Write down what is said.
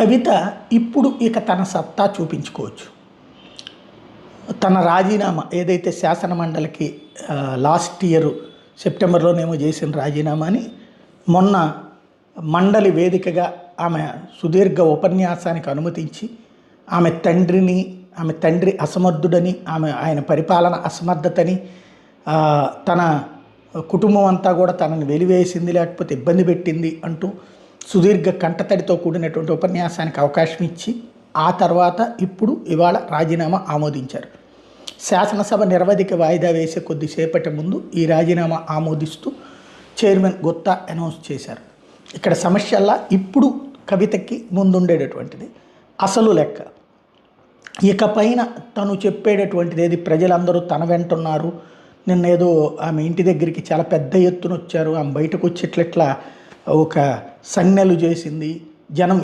కవిత ఇప్పుడు ఇక తన సత్తా చూపించుకోవచ్చు. తన రాజీనామా ఏదైతే శాసన మండలికి లాస్ట్ ఇయర్ సెప్టెంబర్లోనేమో చేసిన రాజీనామాని మొన్న మండలి వేదికగా ఆమె సుదీర్ఘ ఉపన్యాసానికి అనుమతించి ఆమె తండ్రిని ఆమె తండ్రి అసమర్థుడని ఆమె ఆయన పరిపాలన అసమర్థతని తన కుటుంబం అంతా కూడా తనని వెలివేసింది లేకపోతే ఇబ్బంది పెట్టింది అంటూ సుదీర్ఘ కంటతడితో కూడినటువంటి ఉపన్యాసానికి అవకాశం ఇచ్చి ఆ తర్వాత ఇప్పుడు ఇవాళ రాజీనామా ఆమోదించారు. శాసనసభ నిరవధిక వాయిదా వేసే కొద్దిసేపటి ముందు ఈ రాజీనామా ఆమోదిస్తూ చైర్మన్ గుత్తా అనౌన్స్ చేశారు. ఇక్కడ సమస్యల్లా ఇప్పుడు కవితకి ముందుండేటటువంటిది. అసలు లెక్క. ఇకపైన తను చెప్పేటటువంటిది ఏది ప్రజలందరూ తన వెంటున్నారు. నిన్న ఏదో ఆమె ఇంటి దగ్గరికి చాలా పెద్ద ఎత్తున వచ్చారు. ఆమె బయటకు వచ్చేట్లట్లా ఒక సంజ్ఞలు చేసింది జనం